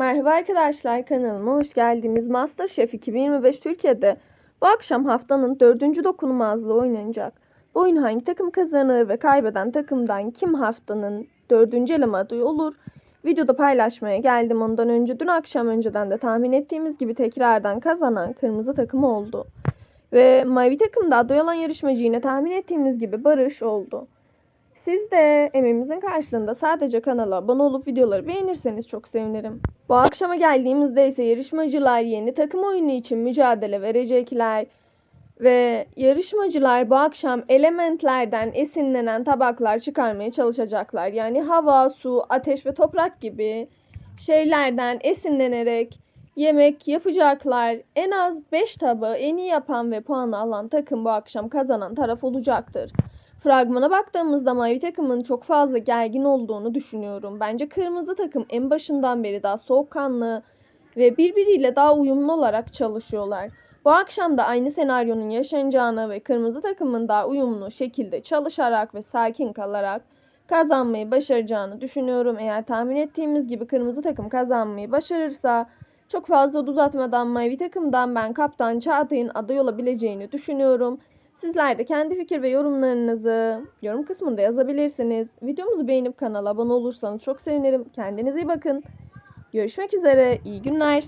Merhaba arkadaşlar kanalıma hoş geldiniz. Masterchef 2025 Türkiye'de bu akşam haftanın dördüncü dokunulmazlığı oynanacak. Bu oyun hangi takım kazanır ve kaybeden takımdan kim haftanın dördüncü eleme adayı olur? Videoda paylaşmaya geldim ondan önce. Dün akşam önceden de tahmin ettiğimiz gibi tekrardan kazanan kırmızı takım oldu. Ve mavi takımda aday olan yarışmacı yine tahmin ettiğimiz gibi Barış oldu. Siz de emeğimizin karşılığında sadece kanala abone olup videoları beğenirseniz çok sevinirim. Bu akşama geldiğimizde ise yarışmacılar yeni takım oyunu için mücadele verecekler. Ve yarışmacılar bu akşam elementlerden esinlenen tabaklar çıkarmaya çalışacaklar. Yani hava, su, ateş ve toprak gibi şeylerden esinlenerek yemek yapacaklar. En az 5 tabağı en iyi yapan ve puanı alan takım bu akşam kazanan taraf olacaktır. Fragmana baktığımızda mavi takımın çok fazla gergin olduğunu düşünüyorum. Bence kırmızı takım en başından beri daha soğukkanlı ve birbiriyle daha uyumlu olarak çalışıyorlar. Bu akşam da aynı senaryonun yaşanacağını ve kırmızı takımın daha uyumlu şekilde çalışarak ve sakin kalarak kazanmayı başaracağını düşünüyorum. Eğer tahmin ettiğimiz gibi kırmızı takım kazanmayı başarırsa çok fazla uzatmadan mavi takımdan ben kaptan Çağatay'ın aday olabileceğini düşünüyorum. Sizler de kendi fikir ve yorumlarınızı yorum kısmında yazabilirsiniz. Videomuzu beğenip kanala abone olursanız çok sevinirim. Kendinize iyi bakın. Görüşmek üzere. İyi günler.